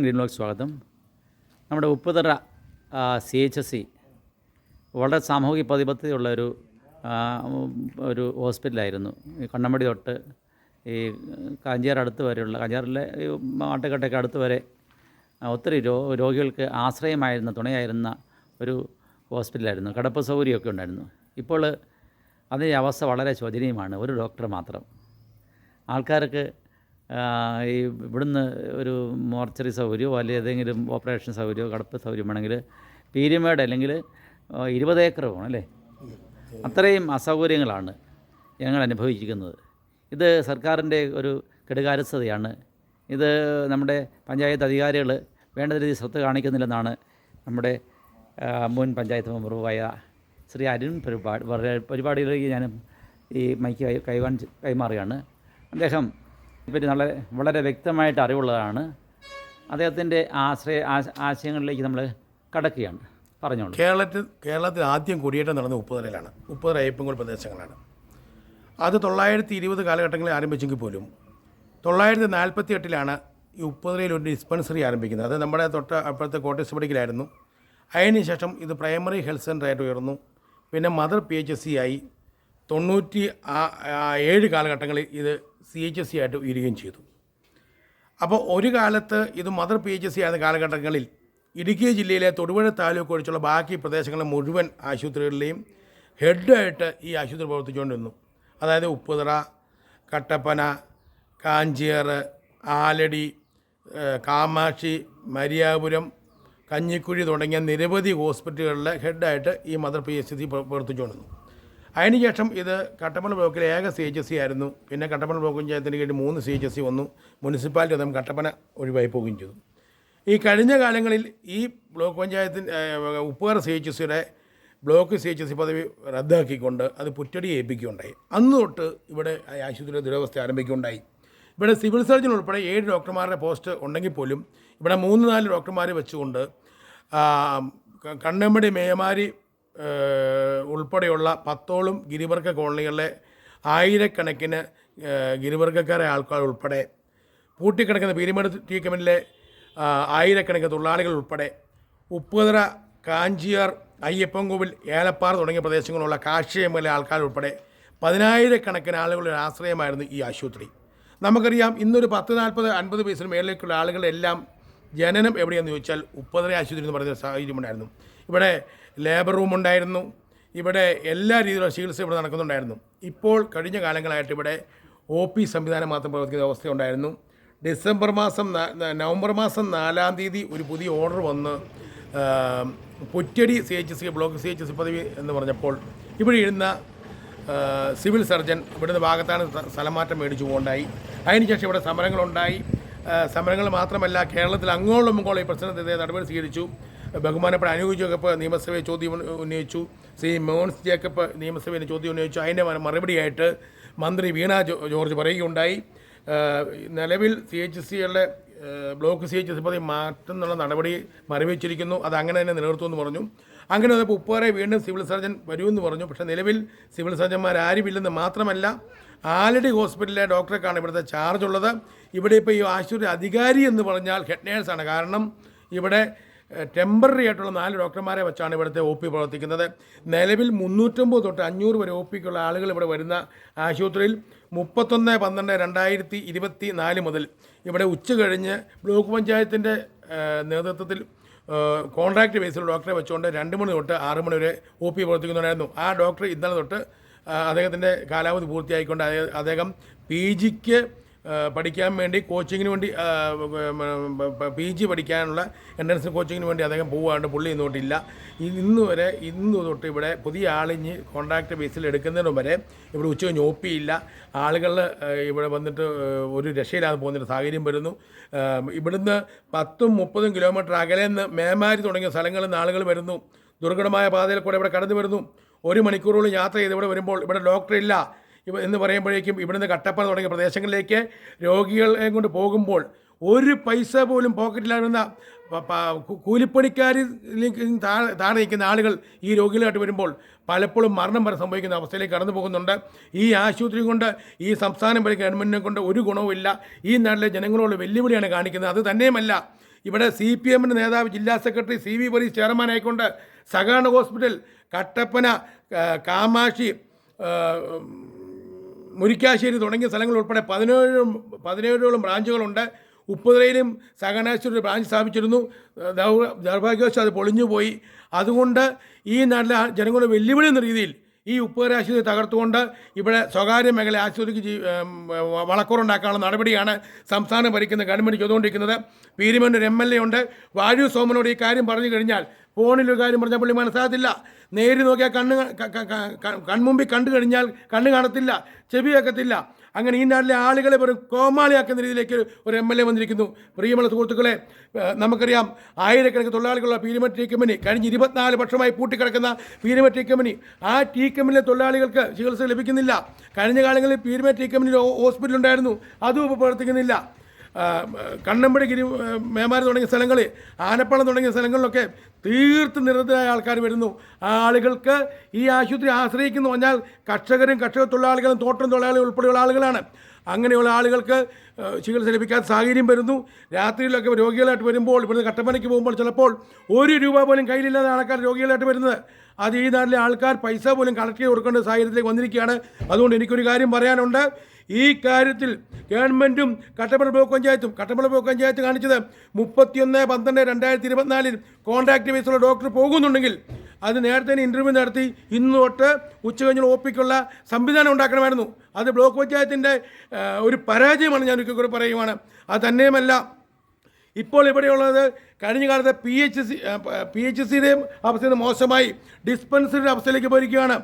ഗ്രീൻലോക്ക് സ്വാഗതം. നമ്മുടെ Upputhara C H S C വളരെ സാമൂഹിക പ്രതിബദ്ധതയുള്ള ഒരു ഒരു ഹോസ്പിറ്റലായിരുന്നു. കണ്ണമ്പടി തൊട്ട് ഈ കാഞ്ചിയാർ അടുത്ത് വരെയുള്ള കാഞ്ചിയാറിലെ ഈ മാട്ടുകട്ടയ്ക്ക് അടുത്ത് വരെ ഒത്തിരി രോ രോഗികൾക്ക് ആശ്രയമായിരുന്ന തുണയായിരുന്ന ഒരു ഹോസ്പിറ്റലായിരുന്നു. കിടപ്പ് സൗകര്യമൊക്കെ ഉണ്ടായിരുന്നു. ഇപ്പോൾ അതിന്റെ അവസ്ഥ വളരെ ശോചനീയമാണ്. ഒരു ഡോക്ടർ മാത്രം. ആൾക്കാർക്ക് ഈ ഇവിടുന്ന് ഒരു മോർച്ചറി സൗകര്യമോ അല്ലെങ്കിൽ ഏതെങ്കിലും ഓപ്പറേഷൻ സൗകര്യമോ കടപ്പ് സൗകര്യം വേണമെങ്കിൽ പീരിമേട് അല്ലെങ്കിൽ ഇരുപത് ഏക്കർ വേണം അല്ലേ? അത്രയും അസൗകര്യങ്ങളാണ് ഞങ്ങൾ അനുഭവിച്ചിരിക്കുന്നത്. ഇത് സർക്കാരിന്റെ ഒരു കെടുകാര്യസ്ഥതയാണ്. ഇത് നമ്മുടെ പഞ്ചായത്ത് അധികാരികൾ വേണ്ട രീതിയിൽ ശ്രദ്ധ കാണിക്കുന്നില്ലെന്നാണ് നമ്മുടെ മുൻ പഞ്ചായത്ത് മെമ്പറുമായ ശ്രീ അരുൺ പരിപാടി പരിപാടിയിലേക്ക് ഞാൻ ഈ മൈക്ക് കൈ കൈമാറുകയാണ്. അദ്ദേഹം ഇവർ വളരെ വളരെ വ്യക്തമായിട്ട് അറിവുള്ളതാണ്. അദ്ദേഹത്തിന്റെ ആശ്രയ ആശയങ്ങളിലേക്ക് നമ്മൾ കടക്കുകയാണ്. പറഞ്ഞോളൂ. കേരളത്തിൽ കേരളത്തിൽ ആദ്യം കുടിയേറ്റം നടന്ന ഉപ്പുതലയിലാണ് ഉപ്പുതല അയ്യപ്പങ്കോൾ പ്രദേശങ്ങളാണ്. അത് തൊള്ളായിരത്തി ഇരുപത് കാലഘട്ടങ്ങളിൽ ആരംഭിച്ചെങ്കിൽ പോലും തൊള്ളായിരത്തി നാൽപ്പത്തി എട്ടിലാണ് ഈ ഉപ്പുതറയിൽ ഒരു ഡിസ്പെൻസറി ആരംഭിക്കുന്നത്. അത് നമ്മുടെ തൊട്ട് അപ്പുറത്തെ കോട്ടേഴ്സ് മെഡിക്കലായിരുന്നു അതിനുശേഷം ഇത് പ്രൈമറി ഹെൽത്ത് സെന്ററായിട്ട് ഉയർന്നു. പിന്നെ mother P H S C ആയി. തൊണ്ണൂറ്റി ഏഴ് കാലഘട്ടങ്ങളിൽ ഇത് സി എച്ച് എസ് സി ആയിട്ട് ഉയരുകയും ചെയ്തു. അപ്പോൾ ഒരു കാലത്ത് ഇത് mother P H S C ആയിരുന്ന കാലഘട്ടങ്ങളിൽ ഇടുക്കി ജില്ലയിലെ തൊടുപുഴ താലൂക്ക് ഒഴിച്ചുള്ള ബാക്കി പ്രദേശങ്ങളിലെ മുഴുവൻ ആശുപത്രികളിലെയും ഹെഡായിട്ട് ഈ ആശുപത്രി പ്രവർത്തിച്ചുകൊണ്ടിരുന്നു. അതായത് ഉപ്പുതറ കട്ടപ്പന കാഞ്ചിയർ ആലടി കാമാക്ഷി മരിയാപുരം കഞ്ഞിക്കുഴി തുടങ്ങിയ നിരവധി ഹോസ്പിറ്റലുകളിലെ ഹെഡായിട്ട് ഈ മദർ പി എച്ച് സി പ്രവർത്തിച്ചുകൊണ്ടിരുന്നു. അതിനുശേഷം ഇത് കട്ടപ്പന ബ്ലോക്കിലെ ഏക സി എച്ച് എസ് സി ആയിരുന്നു. പിന്നെ കട്ടപ്പന ബ്ലോക്ക് പഞ്ചായത്തിന് കീഴിൽ മൂന്ന് സി എച്ച് എസ് സി വന്നു. മുനിസിപ്പാലിറ്റി അതും കട്ടപ്പന ഒഴിവായി പോവുകയും ചെയ്തു. ഈ കഴിഞ്ഞ കാലങ്ങളിൽ ഈ ബ്ലോക്ക് പഞ്ചായത്തിൻ ഉപ്പുകാർ സി എച്ച് എസ് സിയുടെ block C H S C പദവി റദ്ദാക്കിക്കൊണ്ട് അത് പുറ്റടി ഏൽപ്പിക്കുകയുണ്ടായി. അന്ന് തൊട്ട് ഇവിടെ ആശുപത്രിയുടെ ദുരവസ്ഥ ആരംഭിക്കുകയുണ്ടായി. ഇവിടെ സിവിൽ സർജൻ ഉൾപ്പെടെ ഏഴ് ഡോക്ടർമാരുടെ പോസ്റ്റ് ഉണ്ടെങ്കിൽ പോലും ഇവിടെ മൂന്ന് നാല് ഡോക്ടർമാരെ വെച്ചുകൊണ്ട് കണ്ണമ്പടി മേയമാരി ഉൾപ്പെടെയുള്ള പത്തോളം ഗിരിവർഗ കോളനികളിലെ ആയിരക്കണക്കിന് ഗിരിവർഗക്കാരെ ആൾക്കാർ ഉൾപ്പെടെ പൂട്ടിക്കിടക്കുന്ന പീരിമേട് ടീ കമ്മിലെ ആയിരക്കണക്കിന് തൊഴിലാളികൾ ഉൾപ്പെടെ ഉപ്പുതറ കാഞ്ചിയാർ അയ്യപ്പൻകോവിൽ ഏലപ്പാറ തുടങ്ങിയ പ്രദേശങ്ങളുള്ള കാർഷിക മേഖല ആൾക്കാർ ഉൾപ്പെടെ പതിനായിരക്കണക്കിന് ആളുകളുടെ ആശ്രയമായിരുന്നു ഈ ആശുപത്രി. നമുക്കറിയാം ഇന്നൊരു പത്ത് നാൽപ്പത് അൻപത് വയസ്സിന് മേളിലേക്കുള്ള ആളുകളെല്ലാം ജനനം എവിടെയെന്ന് ചോദിച്ചാൽ ഉപ്പതറ ആശുപത്രി എന്ന് പറയുന്ന സാഹചര്യമുണ്ടായിരുന്നു. ഇവിടെ ലേബർ റൂം ഉണ്ടായിരുന്നു. ഇവിടെ എല്ലാ രീതിയിലുള്ള ചികിത്സ ഇവിടെ നടക്കുന്നുണ്ടായിരുന്നു. ഇപ്പോൾ കഴിഞ്ഞ കാലങ്ങളായിട്ട് ഇവിടെ ഒ പി സംവിധാനം മാത്രം പ്രവർത്തിക്കുന്ന അവസ്ഥ ഉണ്ടായിരുന്നു. ഡിസംബർ മാസം നവംബർ മാസം നാലാം തീയതി ഒരു പുതിയ ഓർഡർ വന്ന് Puttady C H C block C H C പദവി എന്ന് പറഞ്ഞപ്പോൾ ഇവിടെ ഇരുന്ന സിവിൽ സർജൻ ഇവിടുന്ന് ഭാഗത്താണ് സ്ഥ- സ്ഥലം മാറ്റം മേടിച്ചു പോകണ്ടായി. അതിനുശേഷം ഇവിടെ സമരങ്ങളുണ്ടായി. സമരങ്ങൾ മാത്രമല്ല കേരളത്തിൽ അങ്ങോളം ഇങ്ങോളം ഈ പ്രശ്നത്തിനെതിരെ നടപടി സ്വീകരിച്ചു. ബഹുമാനപ്പെട്ട അനൂപ് ജേക്കബ് നിയമസഭയെ ചോദ്യം ഉന്ന- ഉന്നയിച്ചു. ശ്രീ മോൻസ് ജേക്കബ് നിയമസഭയിൽ ചോദ്യം ഉന്നയിച്ചു. അതിന്റെ മറുപടിയായിട്ട് മന്ത്രി വീണ ജോർജ് പറയുകയുണ്ടായി. നിലവിൽ സി എച്ച് സികളുടെ ബ്ലോക്ക് സി എച്ച് സി പദവി മാറ്റുന്നുള്ള നടപടി മരവിച്ചിരിക്കുന്നു അത് അങ്ങനെ തന്നെ നിലനിർത്തുമെന്ന് പറഞ്ഞു. അങ്ങനെ വന്നപ്പോൾ ഉപ്പുവരെ വീണ്ടും സിവിൽ സർജൻ വരുമെന്ന് പറഞ്ഞു. പക്ഷേ നിലവിൽ സിവിൽ സർജന്മാർ ആരുമില്ലെന്ന് മാത്രമല്ല ആലടി ഹോസ്പിറ്റലിലെ ഡോക്ടർക്കാണ് ഇവിടുത്തെ ചാർജ് ഉള്ളത്. ഇവിടെ ഇപ്പോൾ ഈ ആശുപത്രി അധികാരി എന്ന് പറഞ്ഞാൽ ഹെഡ് നേഴ്സാണ്. കാരണം ഇവിടെ ടെമ്പററി ആയിട്ടുള്ള നാല് ഡോക്ടർമാരെ വെച്ചാണ് ഇവിടുത്തെ ഒ പി പ്രവർത്തിക്കുന്നത്. നിലവിൽ മുന്നൂറ്റമ്പത് തൊട്ട് അഞ്ഞൂറ് വരെ ഒ പിക്കുള്ള ആളുകൾ ഇവിടെ വരുന്ന ആശുപത്രിയിൽ മുപ്പത്തൊന്ന് പന്ത്രണ്ട് രണ്ടായിരത്തി ഇരുപത്തി നാല് മുതൽ ഇവിടെ ഉച്ച കഴിഞ്ഞ് ബ്ലോക്ക് പഞ്ചായത്തിന്റെ നേതൃത്വത്തിൽ കോൺട്രാക്ട് ബേസിൽ ഡോക്ടറെ വെച്ചുകൊണ്ട് രണ്ട് മണി തൊട്ട് ആറ് മണി വരെ ഒ പി പ്രവർത്തിക്കുന്നുണ്ടായിരുന്നു. ആ ഡോക്ടർ ഇന്നലെ തൊട്ട് അദ്ദേഹത്തിന്റെ കാലാവധി പൂർത്തിയായിക്കൊണ്ട് അദ്ദേഹം പി ജിക്ക് പഠിക്കാൻ വേണ്ടി കോച്ചിങ്ങിന് വേണ്ടി പി ജി പഠിക്കാനുള്ള എൻട്രൻസ് കോച്ചിങ്ങിന് വേണ്ടി അദ്ദേഹം പോവാണ്ട് പുള്ളി ഇന്നോട്ടില്ല. ഇന്ന് വരെ ഇന്ന് തൊട്ട് ഇവിടെ പുതിയ ആളിഞ്ഞ് കോൺട്രാക്ട് ബേസിൽ എടുക്കുന്നതിന് വരെ ഇവിടെ ഉച്ച കഴിഞ്ഞ് ഒപ്പിയില്ല. ആളുകൾ ഇവിടെ വന്നിട്ട് ഒരു രക്ഷയില്ലാതെ പോകുന്നൊരു സാഹചര്യം വരുന്നു. ഇവിടുന്ന് പത്തും മുപ്പതും കിലോമീറ്റർ അകലെ നിന്ന് മേമാരി തുടങ്ങിയ സ്ഥലങ്ങളിൽ നിന്ന് ആളുകൾ വരുന്നു. ദുർഘടമായ പാതയിൽ കൂടെ ഇവിടെ കടന്നു വരുന്നു. ഒരു മണിക്കൂറോളം യാത്ര ചെയ്ത് ഇവിടെ വരുമ്പോൾ ഇവിടെ ഡോക്ടർ ഇല്ല. ഇവ എന്ന് പറയുമ്പോഴേക്കും ഇവിടുന്ന് കട്ടപ്പന തുടങ്ങിയ പ്രദേശങ്ങളിലേക്ക് രോഗികളെ കൊണ്ട് പോകുമ്പോൾ ഒരു പൈസ പോലും പോക്കറ്റിലായിരുന്ന കൂലിപ്പണിക്കാരിൽ താഴെ നിൽക്കുന്ന ആളുകൾ ഈ രോഗികളായിട്ട് വരുമ്പോൾ പലപ്പോഴും മരണം വരെ സംഭവിക്കുന്ന അവസ്ഥയിലേക്ക് കടന്നു പോകുന്നുണ്ട്. ഈ ആശുപത്രി കൊണ്ട് ഈ സംസ്ഥാനം വരെ ഗവൺമെന്റിനെ കൊണ്ട് ഒരു ഗുണവുമില്ല ഈ നാട്ടിലെ ജനങ്ങളോട് വെല്ലുവിളിയാണ് കാണിക്കുന്നത്. അത് തന്നെയുമല്ല ഇവിടെ സി പി എമ്മിന്റെ നേതാവ് ജില്ലാ സെക്രട്ടറി സി വി പോലീസ് ചെയർമാനായിക്കൊണ്ട് സഹകരണ ഹോസ്പിറ്റൽ കട്ടപ്പന കാമാക്ഷി മുരിക്കാശ്ശേരി തുടങ്ങിയ സ്ഥലങ്ങൾ ഉൾപ്പെടെ പതിനേഴും പതിനേഴോളം ബ്രാഞ്ചുകളുണ്ട്. സഹകരണാശുപത്രി ഒരു ബ്രാഞ്ച് സ്ഥാപിച്ചിരുന്നു. ദൗർഭാഗ്യവശാൽ അത് പൊളിഞ്ഞുപോയി. അതുകൊണ്ട് ഈ നാട്ടിലെ ജനങ്ങളുടെ വെല്ലുവിളി എന്ന രീതിയിൽ ഈ ഉപ്പുതറ ആശുപത്രി തകർത്തുകൊണ്ട് ഇവിടെ സ്വകാര്യ മേഖല ആശുപത്രിക്ക് ജീ- വളക്കുറുണ്ടാക്കാനുള്ള നടപടിയാണ് സംസ്ഥാനം ഭരിക്കുന്ന ഗവൺമെന്റ് ചെയ്തുകൊണ്ടിരിക്കുന്നത് പീരിമന്നൂർ എം എൽ എ ഉണ്ട്. വാഴു സോമനോട് ഈ കാര്യം പറഞ്ഞു കഴിഞ്ഞാൽ ഫോണിൽ ഒരു കാര്യം പറഞ്ഞാൽ പുള്ളി മനസ്സിലാകത്തില്ല. നേരി നോക്കിയാൽ കണ്ണ് കൺമുമ്പിൽ കണ്ടു കഴിഞ്ഞാൽ കണ്ണ് കാണത്തില്ല ചെവി കേൾക്കത്തില്ല. അങ്ങനെ ഈ നാട്ടിലെ ആളുകളെ വെറും കോമാളിയാക്കുന്ന രീതിയിലേക്ക് ഒരു എം എൽ എ വന്നിരിക്കുന്നു. പ്രിയമുള്ള സുഹൃത്തുക്കളെ നമുക്കറിയാം ആയിരക്കണക്കിന് തൊഴിലാളികളുള്ള പീരിമറ്റ് ടീ കമ്പനി കഴിഞ്ഞ് ഇരുപത്തിനാല് വർഷമായി പൂട്ടിക്കിടക്കുന്ന പീരിമറ്റ് ടീ കമ്പനി. ആ ടീ കമ്പനിയിലെ തൊഴിലാളികൾക്ക് ചികിത്സ ലഭിക്കുന്നില്ല. കഴിഞ്ഞ കാലങ്ങളിൽ പീരിമറ്റ് ടീ കമ്പനിയിൽ ഹോസ്പിറ്റൽ ഉണ്ടായിരുന്നു അതും ഇപ്പോൾ പ്രവർത്തിക്കുന്നില്ല. കണ്ണമ്പടി മേമാരി തുടങ്ങിയ സ്ഥലങ്ങളിൽ ആനപ്പളം തുടങ്ങിയ സ്ഥലങ്ങളിലൊക്കെ തീർത്ത് നിരന്തരായ ആൾക്കാർ വരുന്നു. ആ ആളുകൾക്ക് ഈ ആശുപത്രി ആശ്രയിക്കുന്നു പറഞ്ഞാൽ കർഷകരും കർഷക തൊഴിലാളികളും തോട്ടം തൊഴിലാളികൾ ഉൾപ്പെടെയുള്ള ആളുകളാണ്. അങ്ങനെയുള്ള ആളുകൾക്ക് ചികിത്സ ലഭിക്കാത്ത സാഹചര്യം വരുന്നു. രാത്രിയിലൊക്കെ രോഗികളായിട്ട് വരുമ്പോൾ ഇവിടുന്ന് കട്ടപ്പനയ്ക്ക് പോകുമ്പോൾ ചിലപ്പോൾ ഒരു രൂപ പോലും കയ്യിലില്ലാതെ ആൾക്കാർ രോഗികളായിട്ട് വരുന്നത്. അത് ഈ നാട്ടിലെ ആൾക്കാർ പൈസ പോലും കളക്ട് ചെയ്ത് കൊടുക്കേണ്ട സാഹചര്യത്തിലേക്ക് വന്നിരിക്കുകയാണ്. അതുകൊണ്ട് എനിക്കൊരു കാര്യം പറയാനുണ്ട്. ഈ കാര്യത്തിൽ ഗവൺമെന്റും കട്ടപ്പന ബ്ലോക്ക് പഞ്ചായത്തും കട്ടപ്പന ബ്ലോക്ക് പഞ്ചായത്ത് കാണിച്ചത് മുപ്പത്തിയൊന്ന് പന്ത്രണ്ട് രണ്ടായിരത്തി ഇരുപത്തിനാലിൽ കോൺട്രാക്ട് ബേസുള്ള ഡോക്ടർ പോകുന്നുണ്ടെങ്കിൽ അത് നേരത്തെ ഇന്റർവ്യൂ നടത്തി ഇന്ന് തൊട്ട് ഉച്ച കഴിഞ്ഞ് ഒ സംവിധാനം ഉണ്ടാക്കണമായിരുന്നു. അത് ബ്ലോക്ക് പഞ്ചായത്തിന്റെ ഒരു പരാജയമാണ് ഞാൻ ഒരിക്കൽ കൂടി പറയുവാണ്. അത് തന്നെയുമല്ല ഇപ്പോൾ ഇവിടെയുള്ളത് കഴിഞ്ഞ കാലത്തെ P H C P H സിയുടെയും അവസ്ഥ മോശമായി. ഡിസ്പെൻസറിയുടെ അവസ്ഥയിലേക്ക് പോയിരിക്കുകയാണ്.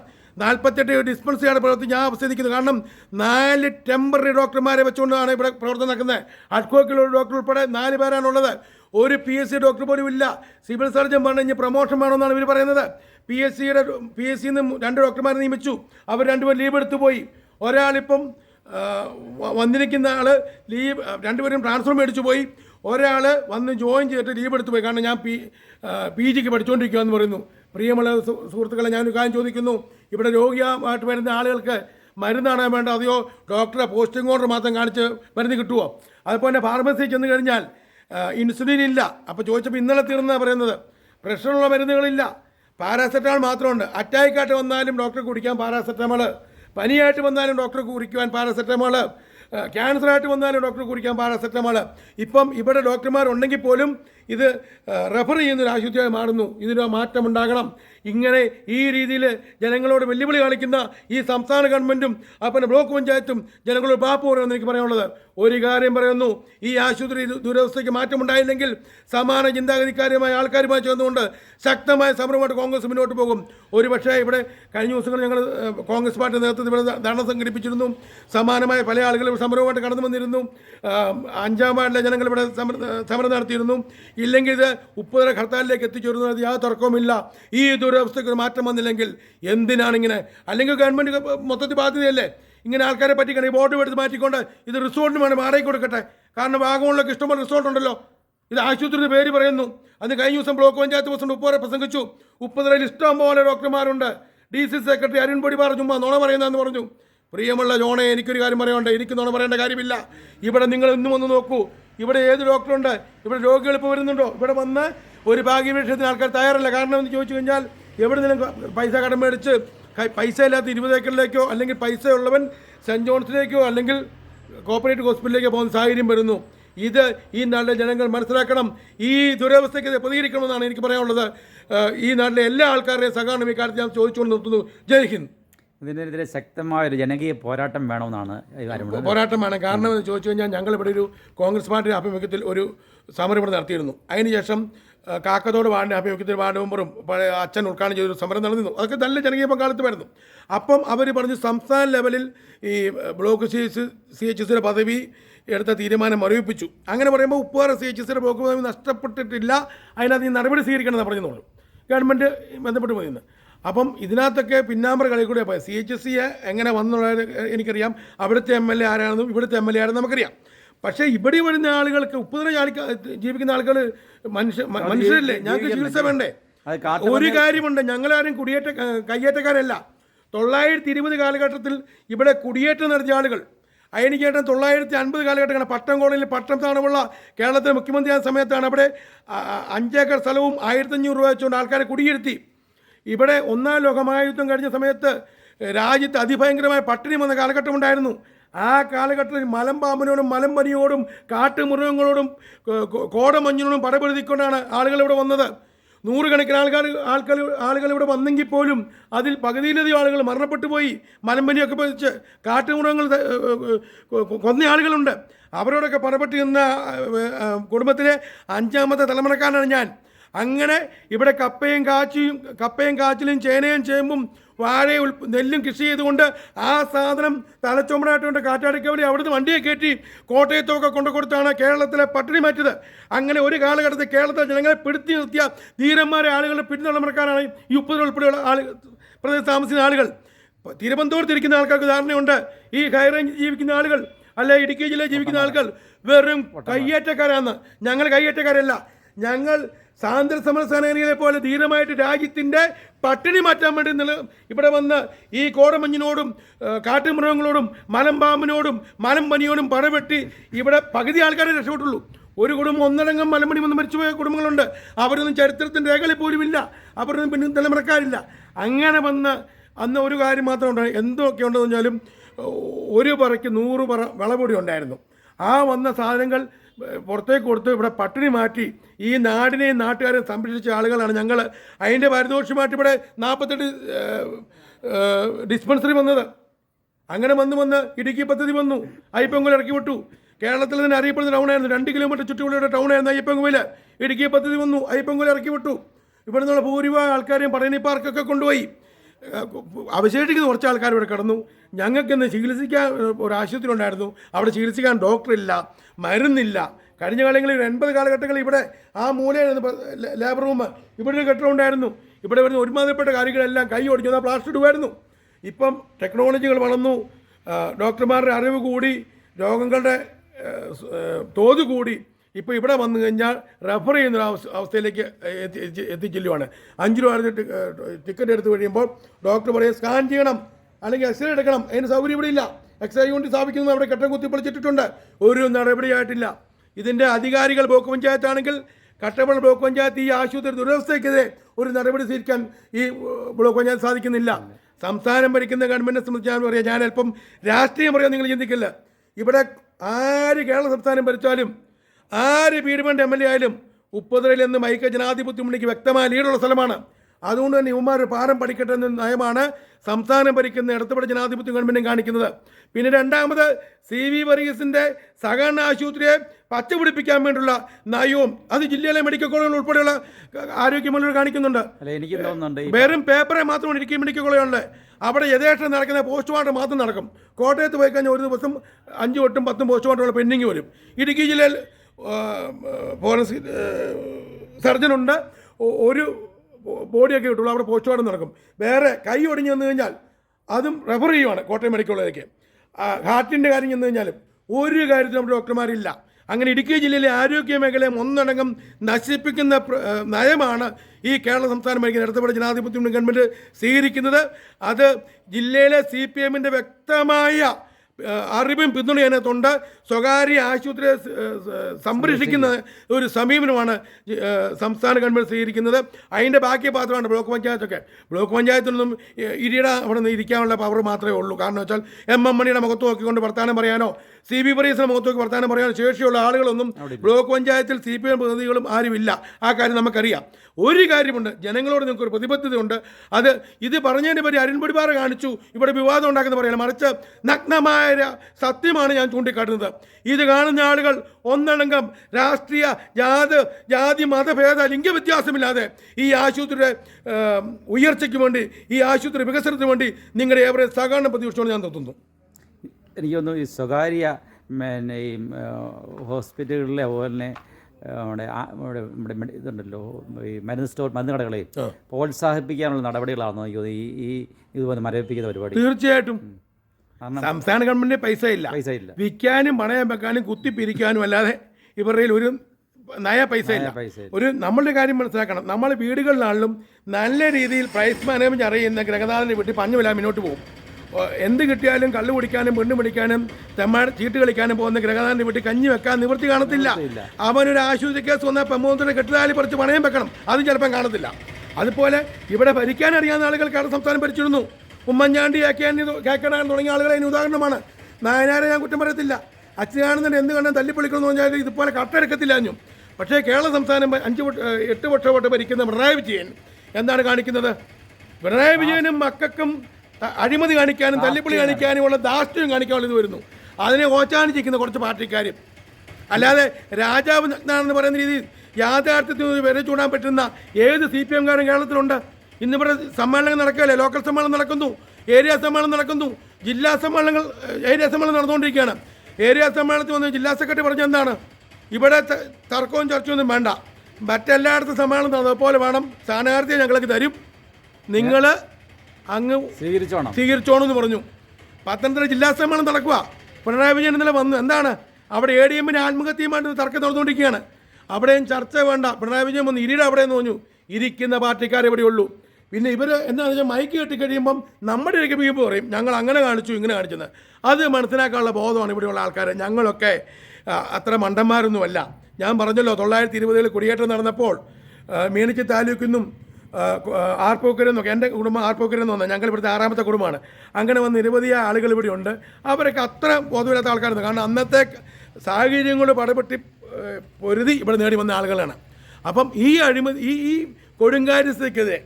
നാൽപ്പത്തെട്ട് ഡിസ്പെൻസറിയാണ് പ്രവർത്തിച്ച് ഞാൻ അവസ്ഥ നിൽക്കുന്നത് കാരണം നാല് ടെമ്പററി ഡോക്ടർമാരെ വെച്ചുകൊണ്ടാണ് ഇവിടെ പ്രവർത്തനം നടക്കുന്നത്. അഡ്വക്കിലുള്ള ഡോക്ടർ ഉൾപ്പെടെ നാല് പേരാണുള്ളത്. ഒരു പി എസ് സി ഡോക്ടർ പോലും ഇല്ല. സിവിൽ സർജൻ പറഞ്ഞു കഴിഞ്ഞ് പ്രൊമോഷൻ വേണമെന്നാണ് ഇവർ പറയുന്നത്. പി എസ് സിയുടെ പി എസ് സിന്ന് രണ്ട് ഡോക്ടർമാരെ നിയമിച്ചു. അവർ രണ്ടുപേരും ലീവ് എടുത്തു പോയി. ഒരാളിപ്പം വന്നിരിക്കുന്ന ആൾ ലീവ് രണ്ടുപേരും ട്രാൻസ്ഫർ മേടിച്ചു പോയി. ഒരാൾ വന്ന് ജോയിൻ ചെയ്തിട്ട് ലീവ് എടുത്തു പോയി. കാരണം ഞാൻ പി പി ജിക്ക് പഠിച്ചുകൊണ്ടിരിക്കുകയെന്ന് പറയുന്നു. പ്രിയമുള്ള സുഹൃത്തുക്കളെ ഞാനൊരു കാര്യം ചോദിക്കുന്നു. ഇവിടെ രോഗിയായിട്ട് വരുന്ന ആളുകൾക്ക് മരുന്നാണ് വേണ്ട അതെയോ ഡോക്ടറെ പോസ്റ്റിംഗ് ഓർഡർ മാത്രം കാണിച്ച് മരുന്ന് കിട്ടുമോ അതുപോലെ തന്നെ ഫാർമസിയിൽ ചെന്ന് കഴിഞ്ഞാൽ ഇൻസുലിൻ ഇല്ല. അപ്പോൾ ചോദിച്ചപ്പോൾ ഇന്നലെ തീർന്നാണ് പറയുന്നത്. പ്രഷറുള്ള മരുന്നുകളില്ല. പാരാസെറ്റമോൾ മാത്രമുണ്ട്. അറ്റാക്കായിട്ട് വന്നാലും ഡോക്ടറെ കുടിക്കാൻ പാരാസെറ്റമോൾ പനിയായിട്ട് വന്നാലും ഡോക്ടറെ കുടിക്കുവാൻ പാരാസെറ്റമോൾ ക്യാൻസറായിട്ട് വന്നാലും ഡോക്ടർ കുറിക്കാൻ പാരാസെറ്റമോൾ ഇപ്പം ഇവിടെ ഡോക്ടർമാരുണ്ടെങ്കിൽ പോലും ഇത് റെഫർ ചെയ്യുന്ന ഒരു ആശുപത്രിയായി മാറുന്നു. ഇതിന് മാറ്റം ഉണ്ടാകണം ഇങ്ങനെ ഈ രീതിയിൽ ജനങ്ങളോട് വെല്ലുവിളി കാണിക്കുന്ന ഈ സംസ്ഥാന ഗവൺമെന്റും അപ്പം ബ്ലോക്ക് പഞ്ചായത്തും ജനങ്ങളോട് പാപ്പ് പറയുമെന്ന് എനിക്ക് പറയാനുള്ളത്. ഒരു കാര്യം പറയുന്നു ഈ ആശുപത്രി ദുരവസ്ഥയ്ക്ക് മാറ്റമുണ്ടായില്ലെങ്കിൽ സമാന ചിന്താഗതിക്കാരുമായ ആൾക്കാരുമായി ചേർന്നുകൊണ്ട് ശക്തമായ സമരമായിട്ട് കോൺഗ്രസ് മുന്നോട്ട് പോകും. ഒരുപക്ഷേ ഇവിടെ കഴിഞ്ഞ ദിവസങ്ങൾ ഞങ്ങൾ കോൺഗ്രസ് പാർട്ടി നേതൃത്വത്തിൽ ഇവിടെ ധർണ സംഘടിപ്പിച്ചിരുന്നു. സമാനമായ പല ആളുകളും സമരവുമായിട്ട് കടന്നു വന്നിരുന്നു. അഞ്ചാം വാർഡിലെ ജനങ്ങൾ ഇവിടെ സമരം നടത്തിയിരുന്നു. ഇല്ലെങ്കിൽ ഇത് ഉപ്പുതര ഹർത്താലിലേക്ക് എത്തിച്ചേരുന്നത് യാതൊരു തർക്കവുമില്ല. ഈ ദുരവസ്ഥയ്ക്ക് ഒരു മാറ്റം വന്നില്ലെങ്കിൽ എന്തിനാണ് ഇങ്ങനെ? അല്ലെങ്കിൽ ഗവൺമെന്റ് മൊത്തത്തിൽ ബാധ്യതയല്ലേ? ഇങ്ങനെ ആൾക്കാരെ പറ്റിക്കണം ബോർഡ് എടുത്ത് മാറ്റിക്കൊണ്ട് ഇത് റിസോർട്ടിന് വേണം വാടകയ്ക്ക് കൊടുക്കട്ടെ. കാരണം വാഗമണിലൊക്കെ ഇഷ്ടംപോലെ റിസോർട്ട് ഉണ്ടല്ലോ ഇത് ആശുപത്രിയുടെ പേര് പറയുന്നു. അത് കഴിഞ്ഞ ദിവസം ബ്ലോക്ക് പഞ്ചായത്ത് പ്രസിഡന്റ് ഉപ്പുവരെ പ്രസംഗിച്ചു. ഉപ്പുതറയിൽ ഇഷ്ടം പോലെ ഡോക്ടർമാരുണ്ട്. ഡി സി സെക്രട്ടറി അരുൺപൊടി പറഞ്ഞു നോണ പറയുന്നതെന്ന് പറഞ്ഞു. പ്രിയമുള്ള ജോണെ എനിക്കൊരു കാര്യം പറയാനുണ്ട്. എനിക്ക് നോണ പറയേണ്ട കാര്യമില്ല. ഇവിടെ നിങ്ങൾ ഇന്നും ഒന്ന് നോക്കൂ. ഇവിടെ ഏത് ഡോക്ടറുണ്ട്? ഇവിടെ രോഗികൾ ഇപ്പോൾ വരുന്നുണ്ടോ? ഇവിടെ വന്ന് ഒരു ഭാഗ്യപേക്ഷത്തിന് ആൾക്കാർ തയ്യാറല്ല. കാരണം എന്ന് ചോദിച്ചു കഴിഞ്ഞാൽ എവിടെ നിന്നും പൈസ കടം മേടിച്ച് പൈസ ഇല്ലാത്ത ഇരുപത് ഏക്കറിലേക്കോ അല്ലെങ്കിൽ പൈസ ഉള്ളവൻ സെന്റ് ജോൺസിലേക്കോ അല്ലെങ്കിൽ കോപ്പറേറ്റീവ് ഹോസ്പിറ്റലിലേക്കോ പോകുന്ന സാഹചര്യം വരുന്നു. ഇത് ഈ നാട്ടിലെ ജനങ്ങൾ മനസ്സിലാക്കണം. ഈ ദുരവസ്ഥയ്ക്ക് പ്രതികരിക്കണമെന്നാണ് എനിക്ക് പറയാനുള്ളത്. ഈ നാട്ടിലെ എല്ലാ ആൾക്കാരുടെയും സഹകരണം ഈ കാര്യത്തിൽ ഞാൻ ചോദിച്ചുകൊണ്ട് നിർത്തുന്നു. ജയ് ഹിന്ദ്. ഇതിനെതിരെ ശക്തമായ ഒരു ജനകീയ പോരാട്ടം വേണമെന്നാണ് പോരാട്ടം വേണം. കാരണം എന്ന് ചോദിച്ചു കഴിഞ്ഞാൽ ഞങ്ങൾ ഇവിടെ ഒരു കോൺഗ്രസ് പാർട്ടിയുടെ ആഭിമുഖ്യത്തിൽ ഒരു സമരം ഇവിടെ നടത്തിയിരുന്നു. അതിനുശേഷം കാക്കത്തോട് വാർഡിന്റെ ആഭിമുഖ്യത്തിൽ വാർഡ് മുമ്പറും അച്ഛൻ ഉദ്ഘാടനം ചെയ്തൊരു സമരം നടന്നിരുന്നു. അതൊക്കെ നല്ല ജനകീയ പങ്കാളിത്തമായിരുന്നു അപ്പം അവർ പറഞ്ഞു സംസ്ഥാന ലെവലിൽ ഈ block C H C H എസിന്റെ പദവി എടുത്ത തീരുമാനം മരവിപ്പിച്ചു. അങ്ങനെ പറയുമ്പോൾ ഉപ്പുപാറ സി എച്ച് എസിന്റെ ബ്ലോക്ക് പദവി നഷ്ടപ്പെട്ടിട്ടില്ല. അതിനകത്ത് ഈ നടപടി സ്വീകരിക്കണമെന്ന് പറഞ്ഞെന്നുള്ളൂ ഗവൺമെന്റ് ബന്ധപ്പെട്ട് പോയിരുന്നു. അപ്പം ഇതിനകത്തൊക്കെ പിന്നാമ്പറ കളി കൂടെ പോയത് സി എച്ച് എസ് സിയെ എങ്ങനെ വന്നുള്ളത് എനിക്കറിയാം. അവിടുത്തെ എം എൽ എ ആരാണെന്നും ഇവിടുത്തെ എം എൽ എ ആണെന്നും നമുക്കറിയാം. പക്ഷേ ഇവിടെ വരുന്ന ആളുകൾക്ക് ഉപ്പുതറ ജീവിക്കുന്ന ആളുകൾ മനുഷ്യ മനുഷ്യരല്ലേ? ഞങ്ങൾക്ക് ചികിത്സ വേണ്ടേ? ഒരു കാര്യമുണ്ട്. ഞങ്ങളാരും കുടിയേറ്റ കയ്യേറ്റക്കാരല്ല. തൊള്ളായിരത്തി ഇരുപത് കാലഘട്ടത്തിൽ ഇവിടെ കുടിയേറ്റം നടത്തിയ ആളുകൾ. അതിനുശേഷം തൊള്ളായിരത്തി അൻപത് കാലഘട്ടങ്ങളിൽ പട്ടം കോളനിയിൽ പട്ടം താണമുള്ള കേരളത്തിലെ മുഖ്യമന്ത്രിയായ സമയത്താണ് അവിടെ അഞ്ചേക്കർ സ്ഥലവും ആയിരത്തഞ്ഞൂറ് രൂപ വെച്ചുകൊണ്ട് ആൾക്കാരെ കുടിയിരുത്തി. ഇവിടെ ഒന്നാം ലോക മഹായുദ്ധം കഴിഞ്ഞ സമയത്ത് രാജ്യത്ത് അതിഭയങ്കരമായ പട്ടിണി വന്ന കാലഘട്ടമുണ്ടായിരുന്നു. ആ കാലഘട്ടത്തിൽ മലമ്പാമ്പിനോടും മലമ്പനിയോടും കാട്ടുമൃഗങ്ങളോടും കോടമഞ്ഞിനോടും പടപെടുത്തിക്കൊണ്ടാണ് ആളുകൾ ഇവിടെ വന്നത്. നൂറുകണക്കിന് ആൾക്കാർ ആൾക്കാർ ആളുകൾ ഇവിടെ വന്നെങ്കിൽ പോലും അതിൽ പകുതിയിലധികം ആളുകൾ മരണപ്പെട്ടു പോയി. മലമ്പനിയൊക്കെ വെച്ച് കാട്ടുമൃഗങ്ങൾ കൊന്ന ആളുകളുണ്ട്. അവരോടൊക്കെ പടപെട്ട് നിന്ന കുടുംബത്തിലെ അഞ്ചാമത്തെ തലമുറക്കാരനാണ് ഞാൻ. അങ്ങനെ ഇവിടെ കപ്പയും കാച്ചിയും കപ്പയും കാച്ചിലും ചേനയും ചേമ്പും ഉൾ നെല്ലും കൃഷി ചെയ്തുകൊണ്ട് ആ സാധനം തലച്ചുമടായിട്ടുണ്ട് കാറ്റാടിക്കവലി അവിടുന്ന് വണ്ടിയെ കയറ്റി കോട്ടയത്തൊക്കെ കൊണ്ടു കൊടുത്താണ് കേരളത്തിലെ പട്ടിണി മാറ്റിയത്. അങ്ങനെ ഒരു കാലഘട്ടത്തിൽ കേരളത്തിലെ ജനങ്ങളെ പിടുത്തി നിർത്തിയ ധീരന്മാരെ ആളുകളുടെ പിന്തുണമറക്കാനാണ് ഈ ഉപ്പതിൽ ഉൾപ്പെടെയുള്ള ആളുകൾ പ്രദേശത്ത് താമസിക്കുന്ന ആളുകൾ. തിരുവനന്തപുരത്ത് ഇരിക്കുന്ന ആൾക്കാർക്ക് ധാരണയുണ്ട് ഈ ഹൈറേഞ്ച് ജീവിക്കുന്ന ആളുകൾ അല്ലെ ഇടുക്കി ജില്ലയിൽ ജീവിക്കുന്ന ആളുകൾ വെറും കയ്യേറ്റക്കാരാണ് ഞങ്ങൾ കയ്യേറ്റക്കാരല്ല. ഞങ്ങൾ സ്വാതന്ത്ര്യ സമര സേനാനികളെ പോലെ ധീരമായിട്ട് രാജ്യത്തിന്റെ പട്ടിണി മാറ്റാൻ വേണ്ടി നില ഇവിടെ വന്ന് ഈ കോടമഞ്ഞിനോടും കാട്ടുമൃഗങ്ങളോടും മലമ്പാമ്പിനോടും മലമ്പനിയോടും പടവെട്ടി ഇവിടെ പകുതി ആൾക്കാരെ രക്ഷപ്പെട്ടുള്ളൂ. ഒരു കുടുംബം ഒന്നടങ്കം മലമണി വന്ന് മരിച്ചുപോയ കുടുംബങ്ങളുണ്ട്. അവരൊന്നും ചരിത്രത്തിന്റെ രേഖകളിൽ പോലുമില്ല. അവരൊന്നും പിന്നെ തലമുറക്കാരില്ല. അങ്ങനെ വന്ന് അന്ന് ഒരു കാര്യം മാത്രം ഉണ്ടായി. എന്തൊക്കെ ഉണ്ടെന്ന് വെച്ചാലും ഒരു പറയ്ക്ക് നൂറ് പറ വിളപൊടി ഉണ്ടായിരുന്നു. ആ വന്ന സാധനങ്ങൾ പുറത്തേക്ക് കൊടുത്ത് ഇവിടെ പട്ടിണി മാറ്റി ഈ നാടിനെയും നാട്ടുകാരെയും സംരക്ഷിച്ച ആളുകളാണ് ഞങ്ങൾ അതിന്റെ പരിദോഷമായിട്ട് ഇവിടെ നാൽപ്പത്തെട്ട് ഡിസ്പെൻസറി വന്നത്. അങ്ങനെ വന്ന് വന്ന് ഇടുക്കി പദ്ധതി വന്നു. അയ്യപ്പങ്കുവിൽ ഇറക്കി വിട്ടു. കേരളത്തിൽ തന്നെ അറിയപ്പെടുന്ന ടൗണായിരുന്നു. രണ്ട് കിലോമീറ്റർ ചുറ്റുപാടുള്ള ടൗണായിരുന്നു അയ്യപ്പങ്കുവിൽ ഇടുക്കി പദ്ധതി വന്നു. അയ്യപ്പങ്കുവിൽ ഇറക്കി വിട്ടു. ഇവിടെ നിന്നുള്ള ഭൂരിഭാഗം ആൾക്കാരെയും പടയണി പാർക്കൊക്കെ കൊണ്ടുപോയി. അവശേഷിക്കുന്ന കുറച്ച് ആൾക്കാർ ഇവിടെ കിടന്നു. ഞങ്ങൾക്കിന്ന് ചികിത്സിക്കാൻ ഒരു ആശുപത്രി ഉണ്ടായിരുന്നു അവിടെ ചികിത്സിക്കാൻ ഡോക്ടറില്ല മരുന്നില്ല. കഴിഞ്ഞ കാലങ്ങളിൽ എൺപത് കാലഘട്ടങ്ങളിൽ ഇവിടെ ആ മൂലയായിരുന്നു ലേബർ റൂം ഇവിടെ ഒരു കെട്ടിടം ഉണ്ടായിരുന്നു ഇവിടെ വരുന്ന ഒരുമാതിരിപ്പെട്ട കാര്യങ്ങളെല്ലാം കൈ ഓടിച്ചു ഒടിക്കുന്ന പ്ലാസ്റ്റർ ഇടുമായിരുന്നു ഇപ്പം ടെക്നോളജികൾ വളർന്നു ഡോക്ടർമാരുടെ അറിവ് കൂടി രോഗങ്ങളുടെ തോത് കൂടി ഇപ്പോൾ ഇവിടെ വന്നു കഴിഞ്ഞാൽ റെഫർ ചെയ്യുന്ന അവസ്ഥയിലേക്ക് എത്തി എത്തി- എത്തിച്ചെല്ലുവാണ്. അഞ്ച് രൂപ ടിക്കറ്റ് എടുത്ത് കഴിയുമ്പോൾ ഡോക്ടർ പറയും സ്കാൻ ചെയ്യണം. അല്ലെങ്കിൽ എക്സ്റേ എടുക്കണം. അതിന് സൗകര്യം ഇവിടെ ഇല്ല. എക്സ്റേ കൊണ്ട് സ്ഥാപിക്കുന്നത് അവിടെ കെട്ടം കുത്തി പൊളിച്ചിട്ടിട്ടുണ്ട്. ഒരു നടപടിയായിട്ടില്ല. ഇതിന്റെ അധികാരികൾ ബ്ലോക്ക് പഞ്ചായത്താണെങ്കിൽ കട്ടപ്പന ബ്ലോക്ക് പഞ്ചായത്ത് ഈ ആശുപത്രി ദുരവസ്ഥയ്ക്കെതിരെ ഒരു നടപടി സ്വീകരിക്കാൻ ഈ ബ്ലോക്ക് പഞ്ചായത്ത് സാധിക്കുന്നില്ല. സംസ്ഥാനം ഭരിക്കുന്ന ഗവൺമെന്റിനെ സംബന്ധിച്ച് ഞാൻ പറയാം. ഞാൻ അല്പം രാഷ്ട്രീയം പറയാൻ നിങ്ങൾ ചിന്തിക്കില്ല. ഇവിടെ ആര് കേരള സംസ്ഥാനം ഭരിച്ചാലും ആര് പീഡിമണ്ട് എം എൽ എ ആയാലും ഉപ്പുതറയിൽ നിന്ന് മൈക്ക ജനാധിപത്യ മുന്നണിക്ക് വ്യക്തമായ ലീഡുള്ള സ്ഥലമാണ്. അതുകൊണ്ട് തന്നെ ഇവന്മാർ പാരം പഠിക്കട്ടെ എന്ന നയമാണ് സംസ്ഥാനം ഭരിക്കുന്ന ഇടത്തുപട ജനാധിപത്യ ഗവൺമെന്റും കാണിക്കുന്നത്. പിന്നെ രണ്ടാമത് സി വി വർഗീസിന്റെ സഹകരണ ആശുപത്രിയെ പച്ചപിടിപ്പിക്കാൻ വേണ്ടിയുള്ള നയവും അത് ജില്ലയിലെ മെഡിക്കൽ കോളേജുകൾ ഉൾപ്പെടെയുള്ള ആരോഗ്യമന്ത്രി കാണിക്കുന്നുണ്ട്. എനിക്ക് തോന്നുന്നുണ്ട് വെറും പേപ്പറെ മാത്രമാണ് ഇടുക്കി മെഡിക്കൽ കോളേജുള്ളത് അവിടെ യഥേഷ്ടം നടക്കുന്ന പോസ്റ്റ്മോർട്ടം മാത്രം നടക്കും. കോട്ടയത്ത് പോയി കഴിഞ്ഞാൽ ഒരു ദിവസം അഞ്ച് തൊട്ടും പത്തും പോസ്റ്റ്മോർട്ടമുള്ള പെൻഡിങ് വരും. ഇടുക്കി ജില്ലയിൽ ഫോറൻസിക് സർജനുണ്ട്. ഒരു ബോഡിയൊക്കെ കിട്ടുള്ളൂ അവിടെ പോസ്റ്റ്മോർട്ടം നടക്കും. വേറെ കൈ ഒടിഞ്ഞു വന്നു കഴിഞ്ഞാൽ അതും റെഫർ ചെയ്യുവാണ് കോട്ടയം മെഡിക്കൽ കോളേജിലേക്ക് ഹാർട്ടിന്റെ കാര്യം ചെന്ന് കഴിഞ്ഞാലും ഒരു കാര്യത്തിലും നമ്മുടെ ഡോക്ടർമാരില്ല. അങ്ങനെ ഇടുക്കി ജില്ലയിലെ ആരോഗ്യ മേഖലയെ ഒന്നടങ്കം നശിപ്പിക്കുന്ന നയമാണ് ഈ കേരള സംസ്ഥാനം ഭരിക്കുന്ന നടത്തപ്പെട്ട ജനാധിപത്യ ഗവൺമെന്റ് സ്വീകരിക്കുന്നത്. അത് ജില്ലയിലെ സി പി എമ്മിന്റെ വ്യക്തമായ അറിവും പിന്തുണയും അതിനകത്തുണ്ട്. സ്വകാര്യ ആശുപത്രിയെ സംരക്ഷിക്കുന്ന ഒരു സമീപനമാണ് സംസ്ഥാന ഗവൺമെന്റ് സ്വീകരിക്കുന്നത്. അതിന്റെ ബാക്കി പാത്രമാണ് ബ്ലോക്ക് പഞ്ചായത്തൊക്കെ. ബ്ലോക്ക് പഞ്ചായത്തിനൊന്നും ഇരിയുടെ അവിടെ നിന്ന് ഇരിക്കാനുള്ള പവർ മാത്രമേ ഉള്ളൂ. കാരണം വെച്ചാൽ എം എം മണിയുടെ മുഖത്ത് നോക്കിക്കൊണ്ട് വർത്തമാനം പറയാനോ സി ബി പറീസിന്റെ മുഖത്ത് നോക്കി വർത്തമാനം പറയാനോ ശേഷിയുള്ള ആളുകളൊന്നും ബ്ലോക്ക് പഞ്ചായത്തിൽ സി പി എം പ്രതിനിധികളും ആരുമില്ല. ആ കാര്യം നമുക്കറിയാം. ഒരു കാര്യമുണ്ട് ജനങ്ങളോട് നിങ്ങൾക്ക് ഒരു പ്രതിബദ്ധതയുണ്ട്. അത് ഇത് പറഞ്ഞതിന്റെ പേര് അരുൺപടിപാറ കാണിച്ചു. ഇവിടെ വിവാദം ഉണ്ടാക്കുന്ന പറയണം മറിച്ച് നഗ്നമായ ര- സത്യമാണ് ഞാൻ ചൂണ്ടിക്കാട്ടുന്നത്. ഇത് കാണുന്ന ആളുകൾ ഒന്നടങ്കം രാഷ്ട്രീയ ജാത് ജാതി മതഭേദ ലിംഗവ്യത്യാസമില്ലാതെ ഈ ആശുപത്രിയുടെ ഉയർച്ചയ്ക്ക് വേണ്ടി ഈ ആശുപത്രി വികസനത്തിന് വേണ്ടി നിങ്ങളുടെ ഏവരെ സഹകരണം പ്രതീക്ഷിച്ചുകൊണ്ട് ഞാൻ നിർത്തുന്നു. എനിക്കൊന്നും ഈ സ്വകാര്യ പിന്നെ ഈ ഹോസ്പിറ്റലുകളിലെ അതുപോലെ തന്നെ നമ്മുടെ നമ്മുടെ നമ്മുടെ ഇതുണ്ടല്ലോ ഈ മരുന്ന് സ്റ്റോർ മരുന്ന് കടകളെ പ്രോത്സാഹിപ്പിക്കാനുള്ള നടപടികളാണോ എനിക്ക് തോന്നുന്നു ഈ ഈ ഇതുപോലെ മരവിപ്പിക്കുന്ന പരിപാടി. തീർച്ചയായിട്ടും. സംസ്ഥാന ഗവൺമെന്റിന് പൈസ ഇല്ല പൈസ ഇല്ല വിൽക്കാനും പണയം വെക്കാനും കുത്തിപ്പിരിക്കാനും അല്ലാതെ ഇവരുടെ ഒരു നയ പൈസ ഇല്ല ഒരു നമ്മളുടെ കാര്യം മനസ്സിലാക്കണം. നമ്മൾ വീടുകളിലാണെങ്കിലും നല്ല രീതിയിൽ പ്രൈസ് മാനേജ്മെന്റ് അറിയുന്ന ഗ്രഹനാഥനെ വിട്ട് പഞ്ഞു വില മുന്നോട്ട് പോകും. എന്ത് കിട്ടിയാലും കള്ളു കുടിക്കാനും പെണ്ണു പിടിക്കാനും തെമ്മാ ചീട്ട് കളിക്കാനും പോകുന്ന ഗ്രഹനാഥന്റെ വീട്ടിൽ കഞ്ഞി വെക്കാൻ നിവൃത്തി കാണത്തില്ല. അവനൊരു ആശുപത്രി കേസ് വന്നാൽ പെമ്മൂന്നിന്റെ കെട്ടിലാലി പറിച്ച് പണയം വെക്കണം. അതും ചിലപ്പം കാണത്തില്ല. അതുപോലെ ഇവിടെ ഭരിക്കാൻ അറിയാവുന്ന ആളുകൾ കേരള സംസ്ഥാനം ഭരിച്ചിരുന്നു. ഉമ്മൻചാണ്ടി കെ കേക്കടാൻ തുടങ്ങിയ ആളുകളെ അതിന് ഉദാഹരണമാണ്. നായനാരെ ഞാൻ കുറ്റം പറയത്തില്ല. അച്ഛനാണെന്നുണ്ട് എന്ത് കണ്ടാൽ തല്ലിപ്പൊളിക്കണമെന്ന് പറഞ്ഞാൽ ഇതുപോലെ കട്ടെടുക്കത്തില്ല എന്നും. പക്ഷേ കേരള സംസ്ഥാനം അഞ്ച് എട്ട് വർഷമായിട്ട് ഭരിക്കുന്ന പിണറായി വിജയൻ എന്താണ് കാണിക്കുന്നത്? പിണറായി വിജയനും മക്കൾക്കും അഴിമതി കാണിക്കാനും തല്ലിപ്പൊളി കാണിക്കാനും ഉള്ള ദാഷ്ട്യം കാണിക്കാനുള്ള ഇത് വരുന്നു. അതിനെ ഓച്ചാനിച്ചിരിക്കുന്ന കുറച്ച് പാർട്ടിക്കാരും. അല്ലാതെ രാജാവ് നഗ്നാണെന്ന് പറയുന്ന രീതിയിൽ യാഥാർത്ഥ്യത്തിൽ വില ചൂടാൻ പറ്റുന്ന ഏത് സി പി എംകാരും കേരളത്തിലുണ്ട്? ഇന്നിവിടെ സമ്മേളനങ്ങൾ നടക്കുകയല്ലേ? ലോക്കൽ സമ്മേളനം നടക്കുന്നു. ഏരിയ സമ്മേളനം നടക്കുന്നു. ജില്ലാ സമ്മേളനങ്ങൾ ഏരിയ സമ്മേളനം നടന്നുകൊണ്ടിരിക്കുകയാണ്. ഏരിയ സമ്മേളനത്തിൽ വന്ന് ജില്ലാ സെക്രട്ടറി പറഞ്ഞ എന്താണ്? ഇവിടെ തർക്കവും ചർച്ചയൊന്നും വേണ്ട. മറ്റെല്ലായിടത്തും സമ്മേളനം നടന്നതുപോലെ വേണം. സ്ഥാനാർത്ഥിയെ ഞങ്ങൾക്ക് തരും. നിങ്ങൾ അങ്ങ് സ്വീകരിച്ചോണം. സ്വീകരിച്ചോണമെന്ന് പറഞ്ഞു. പത്തനംതിട്ട ജില്ലാ സമ്മേളനം നടക്കുക. പിണറായി വിജയൻ ഇന്നലെ വന്നു എന്താണ്? അവിടെ എ ഡി എമ്മിന് ആത്മഹത്യയുമായിട്ട് തർക്കം നടന്നുകൊണ്ടിരിക്കുകയാണ്. അവിടെയും ചർച്ച വേണ്ട. പിണറായി വിജയൻ വന്ന് ഇരിയുടെ അവിടെ എന്ന് പറഞ്ഞു. ഇരിക്കുന്ന പാർട്ടിക്കാർ ഇവിടെ ഉള്ളൂ പിന്നെ ഇവർ എന്താണെന്ന് വെച്ചാൽ മൈക്ക് കെട്ടി കഴിയുമ്പം നമ്മുടെ ഇടയ്ക്ക് ഇപ്പോൾ പറയും ഞങ്ങൾ അങ്ങനെ കാണിച്ചു ഇങ്ങനെ കാണിച്ചെന്ന്. അത് മനസ്സിലാക്കാനുള്ള ബോധമാണ് ഇവിടെയുള്ള ആൾക്കാർ ഞങ്ങളൊക്കെ അത്ര മണ്ടന്മാരൊന്നുമല്ല. ഞാൻ പറഞ്ഞല്ലോ തൊള്ളായിരത്തി ഇരുപതിൽ കുടിയേറ്റം നടന്നപ്പോൾ മീനച്ചി താലൂക്കിൽ നിന്നും ആർപ്പോക്കരെന്നൊക്കെ എന്റെ കുടുംബം ആർപ്പോക്കരെന്ന് വന്നാൽ ഞങ്ങൾ ഇവിടുത്തെ ആറാമത്തെ കുടുംബമാണ്. അങ്ങനെ വന്ന് നിരവധി ആളുകൾ ഇവിടെ ഉണ്ട്. അവരൊക്കെ അത്ര ബോധമില്ലാത്ത ആൾക്കാരാണ്. കാരണം അന്നത്തെ സാഹചര്യങ്ങൾ പടപെട്ടി പൊരുതി ഇവിടെ നേടി വന്ന ആളുകളാണ്. അപ്പം ഈ അഴിമതി ഈ ഈ കൊടുങ്കാര്യസ്ഥയ്ക്കെതിരെ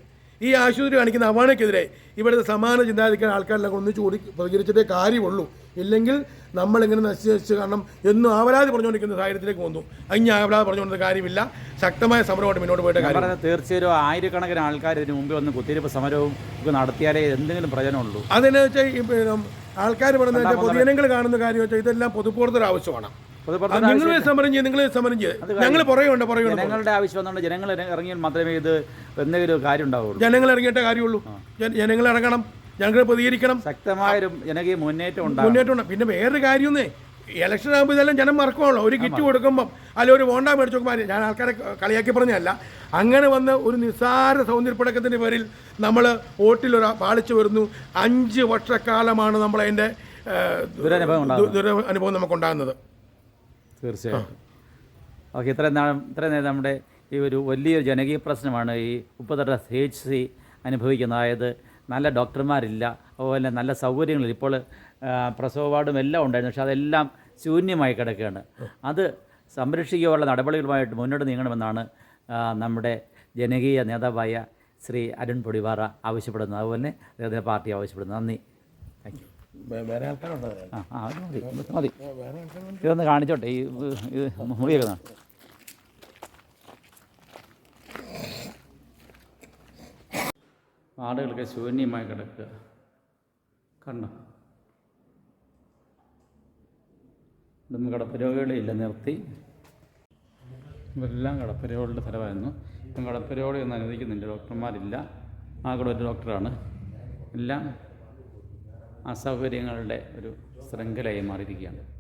ഈ ആശുപത്രി കാണിക്കുന്ന അവാണയ്ക്കെതിരെ ഇവിടുത്തെ സമാന ചിന്താഗതിക്കാൻ ആൾക്കാരെല്ലാം ഒന്നിച്ച് കൂടി പ്രതികരിച്ചിട്ടേ കാര്യമുള്ളൂ. ഇല്ലെങ്കിൽ നമ്മളിങ്ങനെ നശിച്ച് നശിച്ച് കാരണം എന്നും ആവലാതി പറഞ്ഞുകൊണ്ടിരിക്കുന്ന സാഹചര്യത്തിലേക്ക് വന്നു അങ്ങനെ ആവലാതി പറഞ്ഞുകൊണ്ടിരുന്ന കാര്യമില്ല. ശക്തമായ സമരമായിട്ട് മുന്നോട്ട് പോയിട്ട് കാര്യം തീർച്ചയായും ആയിരക്കണക്കിന് ആൾക്കാർ ഇതിന് മുമ്പ് വന്ന് കുത്തിരിപ്പ് സമരവും നടത്തിയാലേ എന്തെങ്കിലും പ്രയോജനമുള്ളൂ. അതെന്നു വെച്ചാൽ ആൾക്കാർ പറയുന്നത് വെച്ചാൽ പൊതുജനങ്ങൾ കാണുന്ന കാര്യം വെച്ചാൽ ഇതെല്ലാം പൊതുപ്രവർത്തന ആവശ്യമാണ്. നിങ്ങൾ സമരം നിങ്ങൾ സമരം ചെയ്ത് ഞങ്ങൾ പുറകെയുണ്ട് പുറകെയുണ്ട്. ജനങ്ങളുടെ ആവശ്യം വന്നുകൊണ്ട് ജനങ്ങൾ ഇറങ്ങിയാൽ മാത്രമേ ഇത് എന്തെങ്കിലും കാര്യം ഉണ്ടാവുള്ളൂ. ജനങ്ങൾ ഇറങ്ങിയിട്ടേ കാര്യമുള്ളൂ. ജന- ജനങ്ങൾ ഇറങ്ങണം. ഞങ്ങൾ പ്രതികരിക്കണം. ശക്തമായൊരു ജനകീയ മുന്നേറ്റം ഉണ്ടാകും മുന്നേറ്റമുണ്ട്. പിന്നെ വേറൊരു കാര്യമൊന്നേ ഇലക്ഷൻ ആകുമ്പോൾ ഇതെല്ലാം ജനം മറക്കുവാണല്ലോ. ഒരു കിറ്റ് കൊടുക്കുമ്പം അല്ല ഒരു വോണ്ട മേടിച്ച് നോക്കുമ്പോൾ ഞാൻ ആൾക്കാരെ കളിയാക്കി പറഞ്ഞതല്ല. അങ്ങനെ വന്ന് ഒരു നിസ്സാര സൗന്ദര്യപ്പടക്കത്തിന്റെ പേരിൽ നമ്മൾ വോട്ടിലൊരു പാളിച്ചു വരുന്നു. അഞ്ച് വർഷക്കാലമാണ് നമ്മളതിന്റെ ദുരനുഭവം ദുരനുഭവം ഉണ്ടാകുന്നത്. ദുരനുഭവം നമുക്കുണ്ടാകുന്നത്. തീർച്ചയായിട്ടും. ഓക്കെ ഇത്രയും നാളും ഇത്രയും നേരം നമ്മുടെ ഈ ഒരു വലിയൊരു ജനകീയ പ്രശ്നമാണ് ഈ ഉപ്പത്തട്ട സി എച്ച് സി അനുഭവിക്കുന്നത് അതായത് നല്ല ഡോക്ടർമാരില്ല അതുപോലെ നല്ല സൗകര്യങ്ങളില്ല. ഇപ്പോൾ പ്രസവ വാർഡും എല്ലാം ഉണ്ടായിരുന്നു. പക്ഷേ അതെല്ലാം ശൂന്യമായി കിടക്കുകയാണ്. അത് സംരക്ഷിക്കാനുള്ള നടപടികളുമായിട്ട് മുന്നോട്ട് നീങ്ങണമെന്നാണ് നമ്മുടെ ജനകീയ നേതാവായ ശ്രീ അരുൺ പൊടിവാറ ആവശ്യപ്പെടുന്നത്. അതുപോലെ അദ്ദേഹത്തിന്റെ പാർട്ടി ആവശ്യപ്പെടുന്നത് നന്ദി. Thank you. വേറെ ആൾക്കാരുണ്ടോ? ആ ആ അത് മതി ഇത് മതി. ഇതൊന്ന് കാണിച്ചോട്ടെ ഈ ഇത് മുറിയൊക്കെ കാണാം ആടുകളൊക്കെ ശൂന്യമായി കിടക്കുക. കണ്ടോ? ഇതൊന്നും കടപ്പരോഗികളില്ല നിർത്തി. ഇതെല്ലാം കടപ്പരോഗികളുടെ ഫലമായിരുന്നു ഇപ്പം കടപ്പരോഗി ഒന്നും അനുവദിക്കുന്നില്ല ഡോക്ടർമാരില്ല. ആകെ ഒരു ഡോക്ടറാണ്. എല്ലാം അസൗകര്യങ്ങളുടെ ഒരു ശൃംഖലയായി മാറിയിരിക്കുകയാണ്.